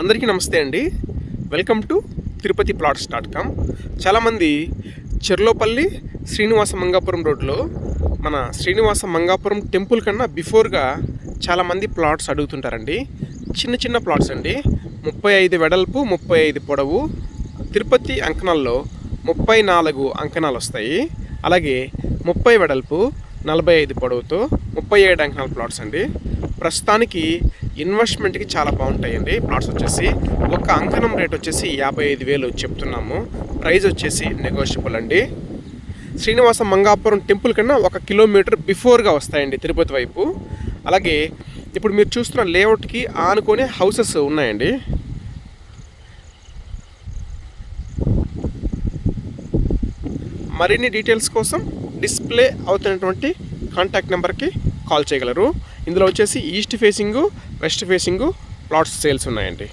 అందరికీ నమస్తే అండి. Welcome to Tirupati plots dot com. చాలామంది చెర్లోపల్లి శ్రీనివాస మంగాపురం రోడ్లో మన శ్రీనివాస మంగాపురం టెంపుల్ కన్నా బిఫోర్గా చాలామంది ప్లాట్స్ అడుగుతుంటారండి. చిన్న చిన్న ప్లాట్స్ అండి. ముప్పై ఐదు వెడల్పు ముప్పై ఐదు పొడవు. తిరుపతి అంకణాల్లో ముప్పై నాలుగు అంకణాలు వస్తాయి. అలాగే ముప్పై వెడల్పు నలభై ఐదు పొడవుతో ముప్పై ఏడు అంకణాల ప్లాట్స్ అండి. ప్రస్తుతానికి ఇన్వెస్ట్మెంట్కి చాలా బాగుంటాయండి. ప్లాట్స్ వచ్చేసి ఒక అంకణం రేట్ వచ్చేసి యాభై ఐదు వేలు చెప్తున్నాము. ప్రైస్ వచ్చేసి నెగోషియబుల్ అండి. శ్రీనివాస మంగాపురం టెంపుల్ కన్నా ఒక కిలోమీటర్ బిఫోర్గా వస్తాయండి తిరుపతి వైపు. అలాగే ఇప్పుడు మీరు చూస్తున్న లేఅవుట్కి ఆనుకొని హౌసెస్ ఉన్నాయండి. మరిన్ని డీటెయిల్స్ కోసం డిస్ప్లే అవుతున్నటువంటి కాంటాక్ట్ నెంబర్కి కాల్ చేయగలరు. ఇందులో వచ్చేసి east facing west facing plots sales ఉన్నాయండి.